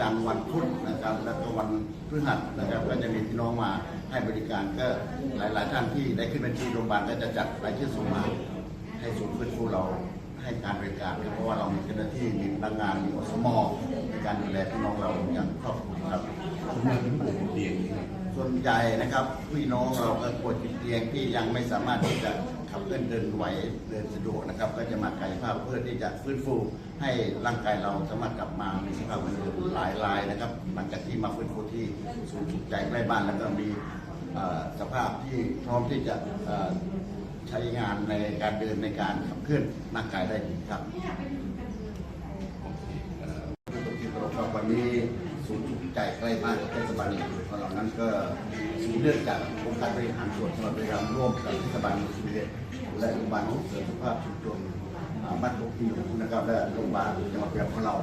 จันทร์วันพุธนะครับ แล้วก็วันพฤหัสนะครับ ก็จะมีพี่น้องมาให้บริการก็หลาย ๆ ท่านที่ได้ขึ้นบัญชีโรงพยาบาลก็จะจัดรายชื่อส่งมาให้ศูนย์ฟื้นฟูเราให้การบริการครับเพราะว่าเรามีเจ้าหน้าที่มีพนักงานมีอสมในการดูแลพี่น้องเราอย่างครอบคลุมครับ ใหญ่นะครับพี่น้องเราก็ป่วยติดเตียงที่ยังไม่สามารถที่จะขับเคลื่อนเดินไหวเดินสะดวกนะครับ ก็จะมากายภาพเพื่อที่จะฟื้นฟูให้ร่างกายเราสามารถกลับมามีสภาพเหมือนเดิมหลายรายนะครับ หลังจากที่มาฟื้นฟูที่ศูนย์สุขใจใกล้บ้านแล้วก็มีเอ่อสภาพที่พร้อมที่จะเอ่อใช้งานในการเดินในการขับเคลื่อนร่างกายได้ดีครับเอ่อที่เราครับวันนี้ศูนย์สุข ใจใกล้บ้านเทศบาลหนึ่งของเรานั้นก็สืบเนื่องจากองค์การบริหารส่วนจังหวัดบุรีรัมย์ร่วมกับเทศบาลเมืองสุรินทร์และโรงพยาบาลส่งเสริมสุขภาพชุมชนอ่าบ้านโคกพิวนะครับและโรงพยาบาลจังหวัดบุรีรัมย์ของเรา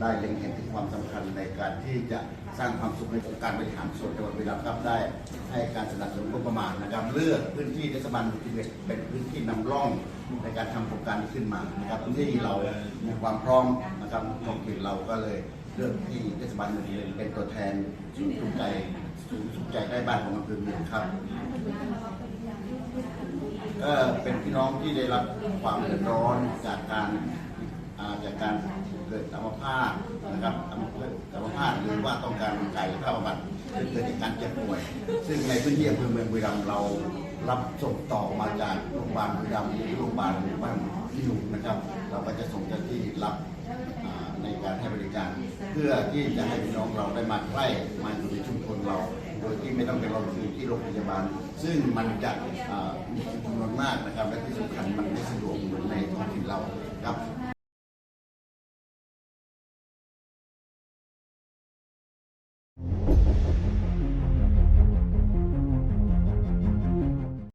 ได้เล็งเห็นถึงความสำคัญในการที่จะสร้างความสุขให้กับการบริหารส่วนจังหวัดบุรีรัมย์ครับได้ ให้การสนับสนุนงบประมาณนะครับเลือกพื้นที่เทศบาลเมืองสุรินทร์เป็นพื้นที่นำร่องในการทำโครงการขึ้นมานะครับที่เรามีความพร้อมนะครับท้องถิ่นเราก็เลย เรื่องที่เทศบาลเมืองเรียเป็นตัวแทนศูนย์สุขใจศูนย์สุขใจใกล้บ้านของอำเภอเมืองครับก็เป็นพี่น้องที่ได้รับความเดือดร้อนจากการจากการเกิดอัมพาตนะครับอัมพาตอัมพาตหรือว่าต้องการกายภาพบำบัดซึ่งเกิดจากการเจ็บป่วย ซึ่งในพื้นที่อำเภอเมืองบุรีรัมย์เรารับส่งต่อมาจากโรงพยาบาลบุรีรัมย์หรือโรงพยาบาลบ้านที่หนุ่นะครับ เราก็จะส่งเจ้าที่รับ ริการ เพื่อที่จะให้พี่น้องเราได้มาใกล้มาอยู่ในชุมชนเรา โดยที่ไม่ต้องไปรอคิวที่โรงพยาบาล ซึ่งมันจะมีจำนวนมากนะครับและที่สำคัญมันไม่สะดวกเหมือนในท้อง